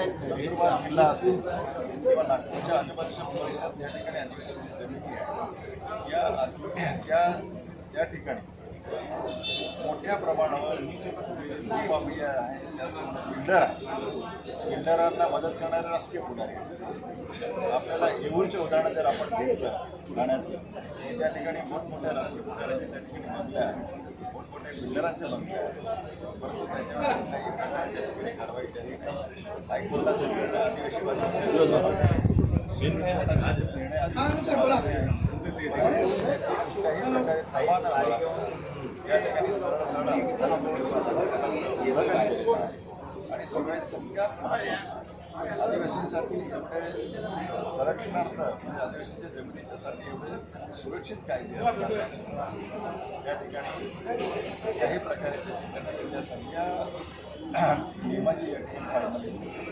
नंदुरबार जिल्हा असेल किंवा नागपूरच्या आजूबाजूच्या परिसरात या ठिकाणी आदिवासीची जमिनी आहे या त्या त्या ठिकाणी मोठ्या प्रमाणावर भूमाफिया आहे त्याचप्रमाणे बिल्डर आहे बिल्डरांना मदत करणारे राजकीय पुढारी आहेत. आपल्याला येऊरचे उदाहरण जर आपण घेतलं ठाण्याचं त्या ठिकाणी मोठमोठ्या राजकीय पुढाऱ्यांच्या त्या ठिकाणी बंगल्या आहेत मोठमोठ्या बिल्डरांच्या बंगल्या आहेत या ठिकाणी सरळ सरळ आणि सगळे संख्या आदिवासींसाठी एवढे संरक्षणार्थ म्हणजे आदिवासींच्या जमिनीच्यासाठी एवढे सुरक्षित कायदे असतात या ठिकाणी कुठल्याही प्रकारे त्याची त्या सगळ्या नियमाची या ठिकाणी पायमल्ली